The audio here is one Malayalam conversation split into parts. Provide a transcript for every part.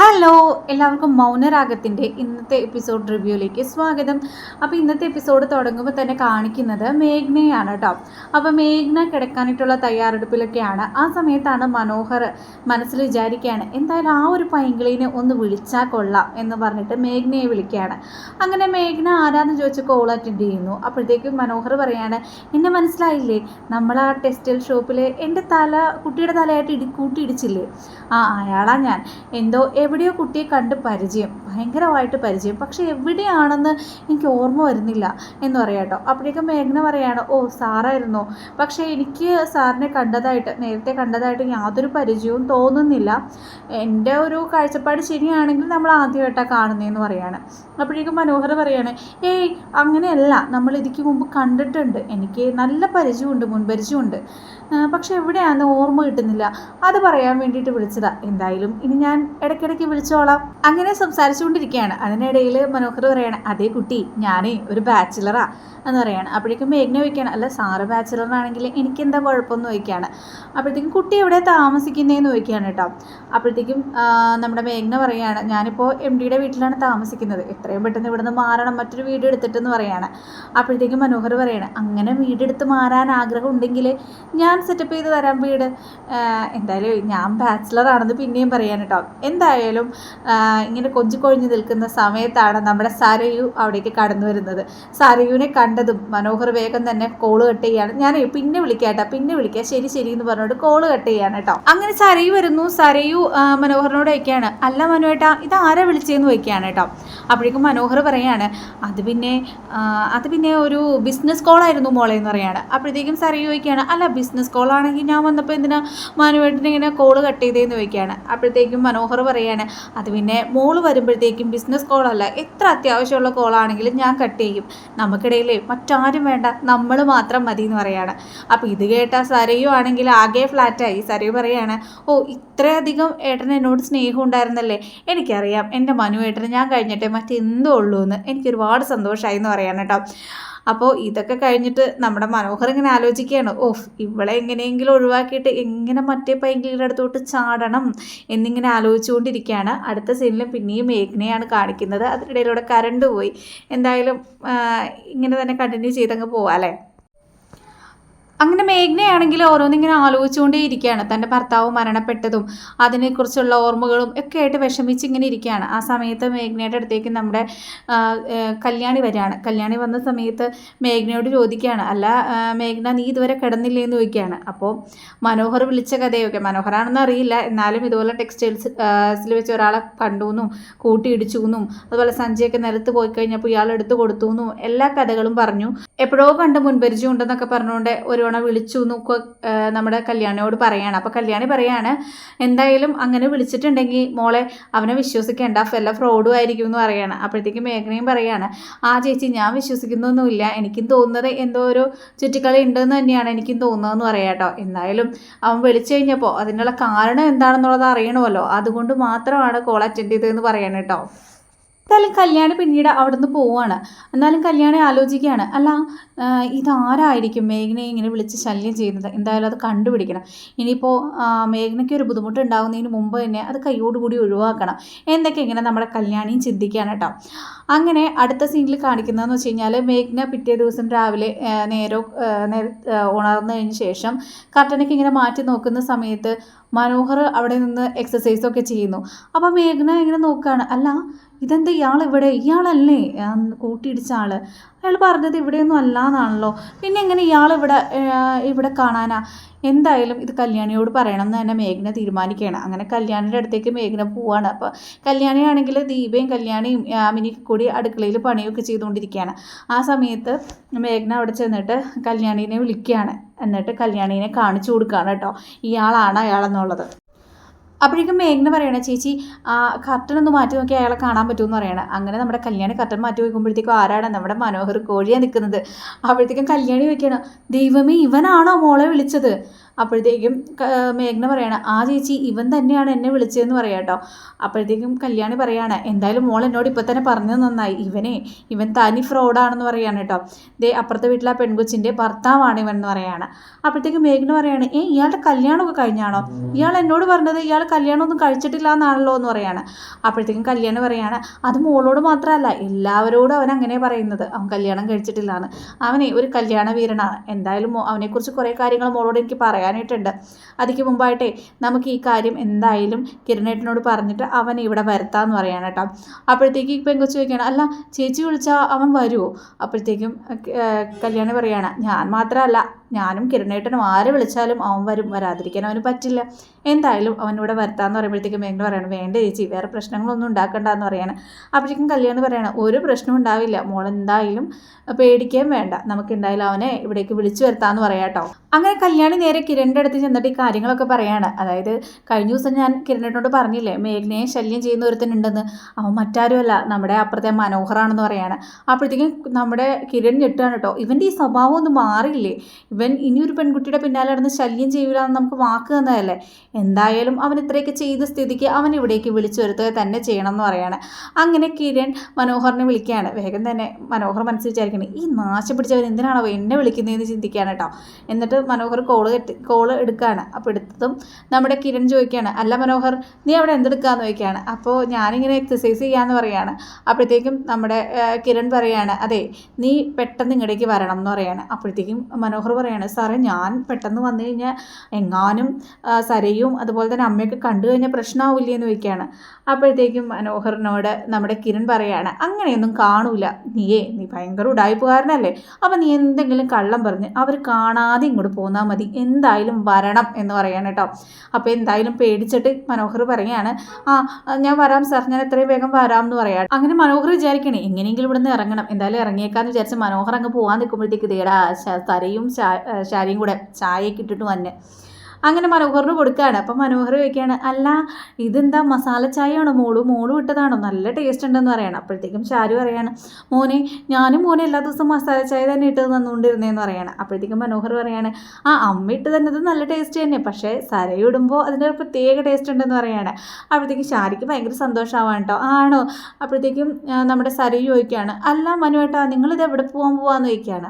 ഹലോ എല്ലാവർക്കും മൗനരാഗത്തിന്റെ ഇന്നത്തെ എപ്പിസോഡ് റിവ്യൂയിലേക്ക് സ്വാഗതം. അപ്പോൾ ഇന്നത്തെ എപ്പിസോഡ് തുടങ്ങുമ്പോൾ തന്നെ കാണിക്കുന്നത് മേഘ്നയാണ് കേട്ടോ. അപ്പോൾ മേഘ്ന കിടക്കാനായിട്ടുള്ള തയ്യാറെടുപ്പിലൊക്കെയാണ്. ആ സമയത്താണ് മനോഹർ മനസ്സിൽ വിചാരിക്കുകയാണ് എന്തായാലും ആ ഒരു പൈങ്കിളിനെ ഒന്ന് വിളിച്ചാൽ കൊള്ളാം എന്ന് പറഞ്ഞിട്ട് മേഘ്നയെ വിളിക്കുകയാണ്. അങ്ങനെ മേഘ്ന ആരാന്ന് ചോദിച്ച് കോൾ അറ്റൻഡ് ചെയ്യുന്നു. അപ്പോഴത്തേക്കും മനോഹർ പറയാണ് എന്നെ മനസ്സിലായില്ലേ? നമ്മൾ ആ ടെക്സ്റ്റൈൽ ഷോപ്പിൽ എന്റെ തല കുട്ടിയുടെ തലയായിട്ട് ഇടി കൂട്ടിയിടിച്ചില്ലേ? ആ അയാളാണ് ഞാൻ. എന്തോ എവിടെയോ കുട്ടിയെ കണ്ട് പരിചയം. ഭയങ്കരമായിട്ട് പരിചയം. പക്ഷെ എവിടെയാണെന്ന് എനിക്ക് ഓർമ്മ വരുന്നില്ല എന്ന് പറയാട്ടോ അപ്പോഴേക്കും മേഘന പറയാണ് ഓ സാറായിരുന്നോ. പക്ഷേ എനിക്ക് സാറിനെ കണ്ടതായിട്ട് നേരത്തെ കണ്ടതായിട്ട് യാതൊരു പരിചയവും തോന്നുന്നില്ല. എന്റെ ഒരു കാഴ്ചപ്പാട് ശരിയാണെങ്കിൽ നമ്മൾ ആദ്യമായിട്ടാണ് കാണുന്നതെന്ന് പറയാണ്. അപ്പോഴേക്കും മനോഹർ പറയാണ് ഏയ് അങ്ങനെയല്ല. നമ്മൾ ഇതിക്ക് മുമ്പ് കണ്ടിട്ടുണ്ട്. എനിക്ക് നല്ല പരിചയമുണ്ട് മുൻപരിചയമുണ്ട്. പക്ഷെ എവിടെയാണെന്ന് ഓർമ്മ കിട്ടുന്നില്ല. അത് പറയാൻ വേണ്ടിയിട്ട് വിളിച്ചതാ. എന്തായാലും ഇനി ഞാൻ ഇടയ്ക്കിടയ്ക്ക് വിളിച്ചോളാം. അങ്ങനെ സംസാരിച്ചുകൊണ്ടിരിക്കുകയാണ് അതിനിടയിൽ മനോഹർ പറയാണ് അതേ കുട്ടി ഞാനേ ഒരു ബാച്ചിലറാ എന്ന് പറയാണ്. അപ്പോഴേക്കും മേഘ്ന ചോദിക്കുകയാണ് അല്ല സാറ് ബാച്ചിലറാണെങ്കിൽ എനിക്ക് എന്താ കുഴപ്പമെന്ന് ചോദിക്കുകയാണ്. അപ്പോഴത്തേക്കും കുട്ടി എവിടെ താമസിക്കുന്നതെന്ന് ചോദിക്കുകയാണ് കേട്ടോ. അപ്പോഴത്തേക്കും നമ്മുടെ മേഘ്ന പറയുകയാണ് ഞാനിപ്പോൾ എം ഡിയുടെ വീട്ടിലാണ് താമസിക്കുന്നത്. എത്രയും പെട്ടെന്ന് ഇവിടുന്ന് മാറണം മറ്റൊരു വീട് എടുത്തിട്ടെന്ന് പറയാണ്. അപ്പോഴത്തേക്കും മനോഹർ പറയാണ് അങ്ങനെ വീടെടുത്ത് മാറാൻ ആഗ്രഹം ഉണ്ടെങ്കിൽ ഞാൻ സെറ്റപ്പ് ചെയ്ത് തരാം വീട്. എന്തായാലും ഞാൻ ബാച്ചിലറാണെന്ന് പിന്നെയും പറയാൻ കേട്ടോ. എന്തായാലും ഇങ്ങനെ ഇങ്ങനെ കൊഞ്ചിക്കൊഴിഞ്ഞ് നിൽക്കുന്ന സമയത്താണ് നമ്മുടെ സരയു അവിടേക്ക് കടന്നു വരുന്നത്. സരയുവിനെ കണ്ടതും മനോഹർ വേഗം തന്നെ കോൾ കട്ട് ചെയ്യാണ്. ഞാൻ പിന്നെ വിളിക്കാട്ടോ പിന്നെ വിളിക്കാം. ശരി ശരി എന്ന് പറഞ്ഞുകൊണ്ട് കോൾ കട്ട് ചെയ്യാണ് കേട്ടോ അങ്ങനെ സരയു വരുന്നു. സരയു മനോഹറിനോട് വയ്ക്കുകയാണ് അല്ല മനുവേട്ടാ ഇത് ആരാ വിളിച്ചതെന്ന് വയ്ക്കുകയാണ് കേട്ടോ അപ്പോഴേക്കും മനോഹർ പറയാണ് അത് പിന്നെ അത് പിന്നെ ഒരു ബിസിനസ് കോളായിരുന്നു മോളെ എന്ന് പറയാണ്. അപ്പോഴത്തേക്കും സരയു വയ്ക്കുകയാണ് അല്ല ബിസിനസ് കോളാണെങ്കിൽ ഞാൻ വന്നപ്പോൾ എന്തിനാ മനുവേട്ടിനെ ഇങ്ങനെ കോൾ കട്ട് ചെയ്തേന്ന് വയ്ക്കുകയാണ് അപ്പോഴത്തേക്കും മനോഹർ പറയാണ് അത് പിന്നെ മോൾ വരുമ്പോഴത്തേക്കും ബിസിനസ് കോളല്ല. എത്ര അത്യാവശ്യമുള്ള കോളാണെങ്കിലും ഞാൻ കട്ട് ചെയ്യും. നമുക്കിടയിൽ മറ്റാരും വേണ്ട നമ്മൾ മാത്രം മതി എന്ന് പറയാണ്. അപ്പോൾ ഇത് കേട്ട സരയു ആണെങ്കിൽ ആകെ ഫ്ലാറ്റായി. സരയു പറയാണ് ഓ ഇത്രയധികം ഏട്ടൻ എന്നോട് സ്നേഹം ഉണ്ടായിരുന്നല്ലേ? എനിക്കറിയാം. എന്റെ മനു ഏട്ടന് ഞാൻ കഴിഞ്ഞിട്ടേ മറ്റെന്തോ ഉള്ളൂ എന്ന് എനിക്ക് ഒരുപാട് സന്തോഷമായി എന്ന് പറയാൻ കേട്ടോ. അപ്പോൾ ഇതൊക്കെ കഴിഞ്ഞിട്ട് നമ്മുടെ മനോഹർ ഇങ്ങനെ ആലോചിക്കുകയാണ് ഓഫ് ഇവളെ എങ്ങനെയെങ്കിലും ഒഴിവാക്കിയിട്ട് എങ്ങനെ മറ്റേ പൈങ്കിളിയുടെ അടുത്തോട്ട് ചാടണം എന്നിങ്ങനെ ആലോചിച്ചുകൊണ്ടിരിക്കുകയാണ്. അടുത്ത സീനിൽ പിന്നെയും മേഘ്നയാണ് കാണിക്കുന്നത്. അതിനിടയിലൂടെ കറണ്ട് പോയി. എന്തായാലും ഇങ്ങനെ തന്നെ കണ്ടിന്യൂ ചെയ്തങ്ങ് പോവാം അല്ലേ? അങ്ങനെ മേഘ്നയാണെങ്കിൽ ഓരോന്നിങ്ങനെ ആലോചിച്ചുകൊണ്ടേ ഇരിക്കുകയാണ്. തന്റെ ഭർത്താവ് മരണപ്പെട്ടതും അതിനെക്കുറിച്ചുള്ള ഓർമ്മകളും ഒക്കെ ആയിട്ട് വിഷമിച്ച് ഇങ്ങനെ ഇരിക്കുകയാണ്. ആ സമയത്ത് മേഘ്നയുടെ അടുത്തേക്ക് നമ്മുടെ കല്യാണി വരികയാണ്. കല്യാണി വന്ന സമയത്ത് മേഘ്നയോട് ചോദിക്കുകയാണ് അല്ല മേഘ്ന നീ ഇതുവരെ കിടന്നില്ലേ എന്ന് ചോദിക്കുകയാണ്. അപ്പോൾ മനോഹർ വിളിച്ച കഥയൊക്കെ മനോഹരാണെന്ന് അറിയില്ല. എന്നാലും ഇതുപോലെ ടെക്സ്റ്റൈൽസിൽ വെച്ച് ഒരാളെ കണ്ടു എന്നും കൂട്ടിയിടിച്ചു എന്നും അതുപോലെ സഞ്ജയൊക്കെ നിലത്ത് പോയി കഴിഞ്ഞപ്പോൾ ഇയാൾ എടുത്തു കൊടുത്തു എന്നും എല്ലാ കഥകളും പറഞ്ഞു. എപ്പോഴോ കണ്ട് മുൻപരിചയം ഉണ്ടെന്നൊക്കെ പറഞ്ഞുകൊണ്ട് ഒരു തവണ വിളിച്ചു എന്നൊക്കെ നമ്മുടെ കല്യാണിയോട് പറയാണ്. അപ്പോൾ കല്യാണി പറയാണ് എന്തായാലും അങ്ങനെ വിളിച്ചിട്ടുണ്ടെങ്കിൽ മോളെ അവനെ വിശ്വസിക്കേണ്ട വല്ല ഫ്രോഡും ആയിരിക്കും എന്ന് പറയാണ്. അപ്പോഴത്തേക്ക് മേഘനയും പറയാണ് ആ ചേച്ചി ഞാൻ വിശ്വസിക്കുന്നൊന്നുമില്ല. എനിക്കും തോന്നുന്നത് എന്തോ ഒരു ചുറ്റിക്കളി ഉണ്ടെന്ന് തന്നെയാണ് എനിക്കും തോന്നുന്നതെന്ന് പറയാം കേട്ടോ എന്തായാലും അവൻ വിളിച്ചു കഴിഞ്ഞപ്പോൾ അതിനുള്ള കാരണം എന്താണെന്നുള്ളത് അറിയണമല്ലോ. അതുകൊണ്ട് മാത്രമാണ് കോൾ അറ്റൻഡ് ചെയ്തതെന്ന് പറയാൻ കേട്ടോ എന്തായാലും കല്യാണി പിന്നീട് അവിടുന്ന് പോവാണ്. എന്നാലും കല്യാണി ആലോചിക്കുകയാണ് അല്ല ഇതാരായിരിക്കും മേഘനയെ ഇങ്ങനെ വിളിച്ച് ശല്യം ചെയ്യുന്നത്? എന്തായാലും അത് കണ്ടുപിടിക്കണം. ഇനിയിപ്പോൾ മേഘനയ്ക്ക് ഒരു ബുദ്ധിമുട്ട് ഉണ്ടാകുന്നതിന് മുമ്പ് തന്നെ അത് കൈയോടുകൂടി ഒഴിവാക്കണം. എന്തൊക്കെ ഇങ്ങനെ നമ്മുടെ കല്യാണിയും ചിന്തിക്കുകയാണ് കേട്ടോ. അങ്ങനെ അടുത്ത സീനിൽ കാണിക്കുന്നതെന്ന് വെച്ച് കഴിഞ്ഞാൽ മേഘ്ന പിറ്റേ ദിവസം രാവിലെ നേരോ നേര ഉണർന്നതിന് ശേഷം കർട്ടനൊക്കെ ഇങ്ങനെ മാറ്റി നോക്കുന്ന സമയത്ത് മനോഹർ അവിടെ നിന്ന് എക്സസൈസൊക്കെ ചെയ്യുന്നു. അപ്പോൾ മേഘ്ന ഇങ്ങനെ നോക്കുകയാണ് അല്ല ഇതെന്താ ഇയാൾ ഇവിടെ? ഇയാളല്ലേ? കൂട്ടിയിടിച്ച ആൾ. അയാൾ പറഞ്ഞത് ഇവിടെയൊന്നും അല്ല എന്നാണല്ലോ പിന്നെ എങ്ങനെ ഇയാൾ ഇവിടെ ഇവിടെ കാണാനാ? എന്തായാലും ഇത് കല്യാണിയോട് പറയണം എന്ന് തന്നെ മേഘന തീരുമാനിക്കുകയാണ്. അങ്ങനെ കല്യാണിയുടെ അടുത്തേക്ക് മേഘന പോവാണ്. അപ്പോൾ കല്യാണിയാണെങ്കിൽ ദീപയും കല്യാണിയും യാമിനിയും കൂടി അടുക്കളയിൽ പണിയൊക്കെ ചെയ്തുകൊണ്ടിരിക്കുകയാണ്. ആ സമയത്ത് മേഘന അവിടെ ചെന്നിട്ട് കല്യാണീനെ വിളിക്കുകയാണ്. എന്നിട്ട് കല്യാണീനെ കാണിച്ചു കൊടുക്കുകയാണ് കേട്ടോ. ഇയാളാണ് അയാളെന്നുള്ളത്. അപ്പോഴേക്കും മേഘന പറയണേ ചേച്ചി കർട്ടൻ ഒന്ന് മാറ്റി നോക്കി അയാളെ കാണാൻ പറ്റുമെന്ന് പറയണം. അങ്ങനെ നമ്മുടെ കല്യാണി കർട്ടൻ മാറ്റി വയ്ക്കുമ്പോഴത്തേക്കും ആരാണ് നമ്മുടെ മനോഹർ കോഴിയാണ് നിൽക്കുന്നത്. അപ്പോഴത്തേക്കും കല്യാണി വയ്ക്കണം ദൈവമേ ഇവനാണോ മോളെ വിളിച്ചത്? അപ്പോഴത്തേക്കും മേഘന പറയാണ് ആ ചേച്ചി ഇവൻ തന്നെയാണ് എന്നെ വിളിച്ചതെന്ന് പറയാം കേട്ടോ അപ്പോഴത്തേക്കും കല്യാണി പറയാണ് എന്തായാലും മോൾ എന്നോട് ഇപ്പം തന്നെ പറഞ്ഞത് നന്നായി. ഇവനെ ഇവൻ തനി ഫ്രോഡാണെന്ന് പറയാണ് കേട്ടോ ദേ അപ്പുറത്തെ വീട്ടിലെ പെൺകൊച്ചിന്റെ ഭർത്താവാണ് ഇവൻ എന്ന് പറയാണ്. അപ്പോഴത്തേക്കും മേഘ്ന പറയാണ് ഏ ഇയാളുടെ കല്യാണമൊക്കെ കഴിഞ്ഞാണോ? ഇയാൾ എന്നോട് പറഞ്ഞത് ഇയാൾ കല്യാണമൊന്നും കഴിച്ചിട്ടില്ല എന്നാണല്ലോ എന്ന് പറയാണ്. അപ്പോഴത്തേക്കും കല്യാണി പറയാണ് അത് മോളോട് മാത്രമല്ല എല്ലാവരോടും അവൻ അങ്ങനെ പറയുന്നത്. അവൻ കല്യാണം കഴിച്ചിട്ടില്ല എന്ന് അവനെ ഒരു കല്യാണ വീരനാണ്. എന്തായാലും അവനെക്കുറിച്ച് കുറേ കാര്യങ്ങൾ മോളോട് എനിക്ക് പറയാനായിട്ടുണ്ട്. അതിക്ക് മുമ്പായിട്ടേ നമുക്ക് ഈ കാര്യം എന്തായാലും കിരണേട്ടനോട് പറഞ്ഞിട്ട് അവൻ ഇവിടെ വരുത്താമെന്ന് പറയാണ് കേട്ടോ. അപ്പോഴത്തേക്ക് പെങ്കൊച്ച് ചോദിക്കുകയാണ് അല്ല ചേച്ചി വിളിച്ചാൽ അവൻ വരുമോ അപ്പോഴത്തേക്കും കല്യാണി പറയാണ് ഞാൻ മാത്രമല്ല ഞാനും കിരണേട്ടനും ആരെ വിളിച്ചാലും അവൻ വരും വരാതിരിക്കാൻ അവന് പറ്റില്ല. എന്തായാലും അവനിവിടെ വരുത്താന്ന് പറയുമ്പോഴത്തേക്കും വേണ്ട പറയണം വേണ്ട ചേച്ചി വേറെ പ്രശ്നങ്ങളൊന്നും ഉണ്ടാക്കണ്ടെന്ന് പറയാണ്. അപ്പോഴേക്കും കല്യാണം പറയണം ഒരു പ്രശ്നവും ഉണ്ടാവില്ല മോൾ എന്തായാലും പേടിക്കുകയും വേണ്ട. നമുക്ക് എന്തായാലും അവനെ ഇവിടേക്ക് വിളിച്ചു വരുത്താമെന്ന് പറയാട്ടോ അങ്ങനെ കല്യാണി നേരെ കിരണിന്റെ അടുത്ത് ചെന്നിട്ട് ഈ കാര്യങ്ങളൊക്കെ പറയാണ്. അതായത് കഴിഞ്ഞ ദിവസം ഞാൻ കിരണിനോട് പറഞ്ഞില്ലേ മേഘനയെ ശല്യം ചെയ്യുന്ന ഒരുത്തനുണ്ടെന്ന്. അവൻ മറ്റാരുമല്ല നമ്മുടെ അപ്പുറത്തെ മനോഹറാണെന്ന് പറയാണ്. അപ്പോഴത്തേക്കും നമ്മുടെ കിരൺ ഞെട്ടാണ് കേട്ടോ ഇവന്റെ ഈ സ്വഭാവം ഒന്നും മാറിയില്ലേ? ഇവൻ ഇനിയൊരു പെൺകുട്ടിയുടെ പിന്നാലെ നടന്ന് ശല്യം ചെയ്യൂല എന്ന് നമുക്ക് വാക്ക് തന്നതല്ലേ? എന്തായാലും അവൻ ഇത്രയൊക്കെ ചെയ്ത സ്ഥിതിക്ക് അവൻ ഇവിടേക്ക് വിളിച്ചു വരുത്തുക തന്നെ ചെയ്യണം എന്ന് പറയാണ്. അങ്ങനെ കിരൺ മനോഹറിനെ വിളിക്കുകയാണ്. വേഗം തന്നെ മനോഹർ മനസ്സിൽ വിചാരിക്കണം ഈ നാശം പിടിച്ചവൻ എന്തിനാണോ എന്നെ വിളിക്കുന്നതെന്ന് ചിന്തിക്കുകയാണ് കേട്ടോ. എന്നിട്ട് മനോഹർ കോൾ കെട്ടി കോൾ എടുക്കുകയാണ്. അപ്പോൾ എടുത്തതും നമ്മുടെ കിരൺ ചോദിക്കുകയാണ് അല്ല മനോഹർ നീ അവിടെ എന്തെടുക്കാന്ന്? ചോദിക്കുകയാണ്. അപ്പോൾ ഞാനിങ്ങനെ എക്സസൈസ് ചെയ്യാന്ന് പറയാണ്. അപ്പോഴത്തേക്കും നമ്മുടെ കിരൺ പറയാണ് അതെ നീ പെട്ടെന്ന് ഇങ്ങടേക്ക് വരണം എന്ന് പറയാണ്. അപ്പോഴത്തേക്കും മനോഹർ പറയാണ് സാറേ ഞാൻ പെട്ടെന്ന് വന്നു കഴിഞ്ഞാൽ എങ്ങാനും സരയും അതുപോലെ തന്നെ അമ്മയൊക്കെ കണ്ടു കഴിഞ്ഞാൽ പ്രശ്നമാവില്ലേ എന്ന് ചോദിക്കുകയാണ്. അപ്പോഴത്തേക്കും മനോഹറിനോട് നമ്മുടെ കിരൺ പറയാണ് അങ്ങനെയൊന്നും കാണൂല. നീയേ നീ ഭയങ്കര ഉടായ്പുകാരനല്ലേ. അപ്പം നീ എന്തെങ്കിലും കള്ളം പറഞ്ഞ് അവർ കാണാതെ ഇങ്ങോട്ട് പോന്നാൽ മതി. എന്തായാലും വരണം എന്ന് പറയാണ് കേട്ടോ. അപ്പോൾ എന്തായാലും പേടിച്ചിട്ട് മനോഹർ പറയാണ് ആ ഞാൻ വരാം സാർ. ഞാൻ എത്രയും വേഗം വരാം എന്ന് പറയാം. അങ്ങനെ മനോഹർ വിചാരിക്കണേ എങ്ങനെയെങ്കിലും ഇവിടുന്ന് ഇറങ്ങണം. എന്തായാലും ഇറങ്ങിയേക്കാന്ന് വിചാരിച്ച് മനോഹർ അങ്ങ് പോകാൻ നിൽക്കുമ്പോഴത്തേക്ക് ദേടാ തരയും ശാരിയും കൂടെ ചായയൊക്കെ ഇട്ടിട്ട് വന്നെ. അങ്ങനെ മനോഹറിന് കൊടുക്കുകയാണ് അപ്പം മനോഹർ ചോദിക്കുകയാണ് അല്ല ഇതെന്താ മസാല ചായയാണോ മോൾ? മോൾ വിട്ടതാണോ? നല്ല ടേസ്റ്റ് ഉണ്ടെന്ന് പറയണം. അപ്പോഴത്തേക്കും ഷാരു പറയാണ് മോനെ ഞാനും മോനെ എല്ലാ ദിവസവും മസാല ചായ തന്നെ ഇട്ട് തന്നുകൊണ്ടിരുന്നതെന്ന് പറയണം. അപ്പോഴത്തേക്കും മനോഹർ പറയാണ് ആ അമ്മ ഇട്ട് തന്നത് നല്ല ടേസ്റ്റ് തന്നെ പക്ഷേ സരയിടുമ്പോൾ അതിന്റെ ഒരു പ്രത്യേക ടേസ്റ്റ് ഉണ്ടെന്ന് പറയാണ്. അപ്പോഴത്തേക്കും ഷാരിക്ക് ഭയങ്കര സന്തോഷമാവാണ് കേട്ടോ ആണോ? അപ്പോഴത്തേക്കും നമ്മുടെ സരയു ചോദിക്കുകയാണ് അല്ല മനു മനുവേട്ടാ നിങ്ങളിത് എവിടെ പോകാൻ പോവാന്ന് ചോദിക്കുകയാണ്.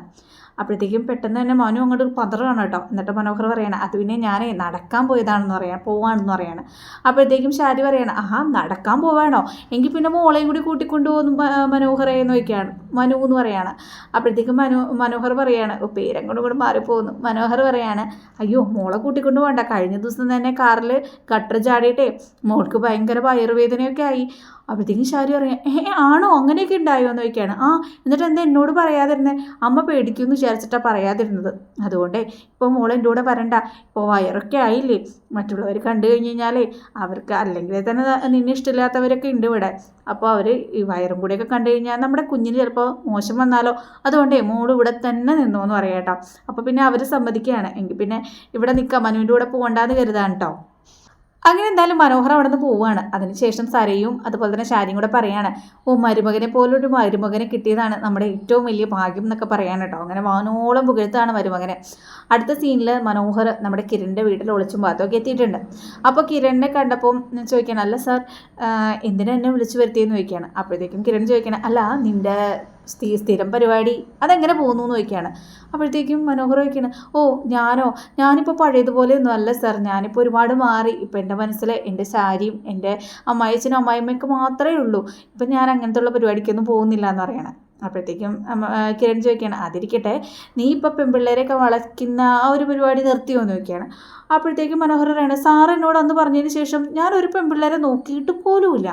അപ്പോഴത്തേക്കും പെട്ടെന്ന് തന്നെ മനു അങ്ങോട്ട് പതറാണ് കേട്ടോ. എന്നിട്ട് മനോഹർ പറയണം അത് പിന്നെ ഞാൻ നടക്കാൻ പോയതാണെന്ന് പറയാം പോവാണെന്ന് പറയാണ്. അപ്പോഴത്തേക്കും ഷാരി പറയണം ആഹാ നടക്കാൻ പോവാണോ? എങ്കിൽ പിന്നെ മോളെയും കൂടി കൂട്ടിക്കൊണ്ടു പോകുന്നു മനോഹറെ എന്ന് വയ്ക്കുകയാണ് മനു എന്ന് പറയാണ്. അപ്പോഴത്തേക്കും മനു മനോഹർ പറയാണ് ഓ പേരങ്ങോട്ടും കൂടെ മാറിപ്പോകുന്നു മനോഹർ പറയാണ് അയ്യോ മോളെ കൂട്ടിക്കൊണ്ട് പോകണ്ട. കഴിഞ്ഞ ദിവസം തന്നെ കാറിൽ ഗട്ടർ ചാടിയിട്ടേ മോൾക്ക് ഭയങ്കര വയറുവേദനയൊക്കെ ആയി. അപ്പോഴത്തേക്കും ഷാരി പറയാം ഏ ആണോ? അങ്ങനെയൊക്കെ ഉണ്ടായോ? എന്ന് ചോദിക്കുകയാണ്. ആ എന്നിട്ട് എന്താ എന്നോട് പറയാതിരുന്നത് അമ്മ പേടിക്കുമെന്ന് വിചാരിച്ചിട്ടാണ് പറയാതിരുന്നത്. അതുകൊണ്ടേ ഇപ്പോൾ മോൾ എന്റെ കൂടെ വരണ്ട. ഇപ്പോൾ വയറൊക്കെ ആയില്ലേ? മറ്റുള്ളവർ കണ്ടു കഴിഞ്ഞ് കഴിഞ്ഞാലേ അവർക്ക് അല്ലെങ്കിൽ തന്നെ നിന്നെ ഇഷ്ടമില്ലാത്തവരൊക്കെ ഉണ്ട് ഇവിടെ. അപ്പോൾ അവർ ഈ വയറും കൂടെയൊക്കെ കണ്ടു കഴിഞ്ഞാൽ നമ്മുടെ കുഞ്ഞിന് ചിലപ്പോൾ മോശം വന്നാലോ? അതുകൊണ്ടേ മോൾ ഇവിടെ തന്നെ നിന്നോ എന്ന് പറയാം കേട്ടോ. അപ്പോൾ പിന്നെ അവർ സമ്മതിക്കുകയാണ്. എങ്കിൽ പിന്നെ ഇവിടെ നിൽക്കാം മനുവിന്റെ കൂടെ പോകണ്ടെന്ന് കരുതാണ് കേട്ടോ. അങ്ങനെ എന്തായാലും മനോഹർ അവിടെ നിന്ന് പോവുകയാണ് അതിനുശേഷം സരയും അതുപോലെ തന്നെ ശാരിയും കൂടെ പറയാണ് ഓ മരുമകനെ പോലൊരു മരുമകനെ കിട്ടിയതാണ് നമ്മുടെ ഏറ്റവും വലിയ ഭാഗ്യം എന്നൊക്കെ പറയാൻ കേട്ടോ. അങ്ങനെ വാനോളം പുകഴ്ത്താണ് മരുമകനെ. അടുത്ത സീനിൽ മനോഹർ നമ്മുടെ കിരണിന്റെ വീട്ടിൽ ഒളിച്ചും പാത്തൊക്കെ എത്തിയിട്ടുണ്ട്. അപ്പോൾ കിരണിനെ കണ്ടപ്പോൾ ചോദിക്കണം അല്ല സാർ എന്തിനാ എന്നെ വിളിച്ചു വരുത്തിയെന്ന് ചോദിക്കുകയാണ്? അപ്പോഴത്തേക്കും കിരൺ ചോദിക്കണം അല്ല നിന്റെ സ്ഥി സ്ഥിരം പരിപാടി. അതെങ്ങനെ പോകുന്നു എന്ന് ചോദിക്കുകയാണ്. അപ്പോഴത്തേക്കും മനോഹർ ഓ ഞാനോ? ഞാനിപ്പോൾ പഴയതുപോലെ ഒന്നും അല്ല സാർ. ഞാനിപ്പോൾ ഒരുപാട് മാറി. ഇപ്പം എന്റെ മനസ്സിൽ എന്റെ സാരിയും എന്റെ അമ്മായച്ചനും അമ്മായിമ്മയ്ക്ക് മാത്രമേ ഉള്ളൂ. ഇപ്പം ഞാൻ അങ്ങനത്തെ ഉള്ള പരിപാടിക്കൊന്നും പോകുന്നില്ല എന്ന് പറയണം. അപ്പോഴത്തേക്കും കിരൺ ചോദിക്കുകയാണ് അതിരിക്കട്ടെ. നീ ഇപ്പോൾ പെൺപിള്ളേരെയൊക്കെ വളയ്ക്കുന്ന ആ ഒരു പരിപാടി നിർത്തിയോ? എന്ന് ചോദിക്കുകയാണ്. അപ്പോഴത്തേക്കും മനോഹർ പറയാണ് സാർ എന്നോട് അന്ന് പറഞ്ഞതിന് ശേഷം ഞാനൊരു പെൺപിള്ളേരെ നോക്കിയിട്ട് പോലുമില്ല.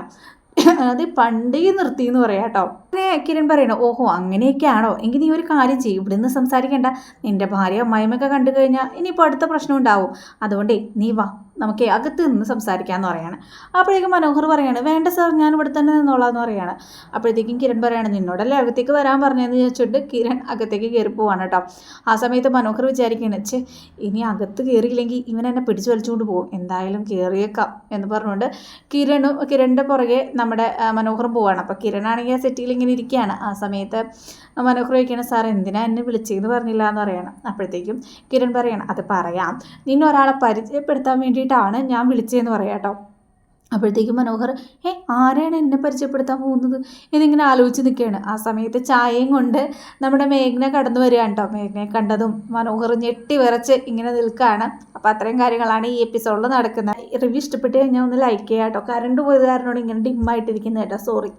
അത് പണ്ടേ നിർത്തി എന്ന് പറയാം കേട്ടോ. പിന്നെ കിരൺ പറയണോ ഓഹോ അങ്ങനെയൊക്കെയാണോ? എങ്കിൽ നീ ഒരു കാര്യം ചെയ്യും. ഇവിടെ നിന്ന് സംസാരിക്കേണ്ട. നിന്റെ ഭാര്യ അമ്മായിമ്മയൊക്കെ കണ്ടു കഴിഞ്ഞാൽ ഇനിയിപ്പോൾ അടുത്ത പ്രശ്നം ഉണ്ടാവും. അതുകൊണ്ടേ നീ വാ. നമുക്ക് അകത്ത് നിന്ന് സംസാരിക്കാമെന്ന് പറയാണ്. അപ്പോഴേക്കും മനോഹർ പറയാണ് വേണ്ട സാർ ഞാൻ ഇവിടെ തന്നെ നിന്നോളാം എന്ന് പറയാണ്. അപ്പോഴത്തേക്കും കിരൺ പറയാണ് നിന്നോടല്ലേ അകത്തേക്ക് വരാൻ പറഞ്ഞതെന്ന് ചോദിച്ചിട്ട് കിരൺ അകത്തേക്ക് കയറി പോവാണ് കേട്ടോ. ആ സമയത്ത് മനോഹർ വിചാരിക്കുകയാണ് ചേ ഇനി അകത്ത് കയറിയില്ലെങ്കിൽ ഇവൻ എന്നെ പിടിച്ചു വലിച്ചുകൊണ്ട് പോകും. എന്തായാലും കയറിയേക്കാം എന്ന് പറഞ്ഞുകൊണ്ട് കിരണും കിരണിന്റെ പുറകെ നമ്മുടെ ആ, മനോഹറും പോവാണ്. അപ്പോൾ കിരണാണെങ്കിൽ ആ സെറ്റിൽ ഇങ്ങനെ ഇരിക്കുകയാണ്. ആ സമയത്ത് മനോഹർ ചോദിക്കുകയാണ് സാർ എന്തിനാ എന്നെ വിളിച്ചതെന്ന് പറഞ്ഞില്ല എന്ന് പറയണം. അപ്പോഴത്തേക്കും കിരൺ പറയണം അത് പറയാം. നിന്നൊരാളെ പരിചയപ്പെടുത്താൻ പരിചയപ്പെടുത്താൻ വേണ്ടിയിട്ടാണ് ഞാൻ വിളിച്ചതെന്ന് പറയാം കേട്ടോ. അപ്പോഴത്തേക്കും മനോഹർ ഏ ആരാണ് എന്നെ പരിചയപ്പെടുത്താൻ പോകുന്നത്? എന്നിങ്ങനെ ആലോചിച്ച് നിൽക്കുകയാണ്. ആ സമയത്ത് ചായയും കൊണ്ട് നമ്മുടെ മേഘ്ന കടന്നു വരികയാണ് കേട്ടോ. മേഘ്നയെ കണ്ടതും മനോഹർ ഞെട്ടി വിറച്ച് ഇങ്ങനെ നിൽക്കുകയാണ്. അപ്പോൾ അത്രയും കാര്യങ്ങളാണ് ഈ എപ്പിസോഡിൽ നടക്കുന്നത്. റിവ്യൂ ഇഷ്ടപ്പെട്ട് കഴിഞ്ഞാൽ ഒന്ന് ലൈക്ക് ചെയ്യാം കേട്ടോ. കറണ്ട് പോയത് കാരണമാണ് ഇങ്ങനെ ഡിമ്മായിട്ടിരിക്കുന്നത് കേട്ടോ. സോറി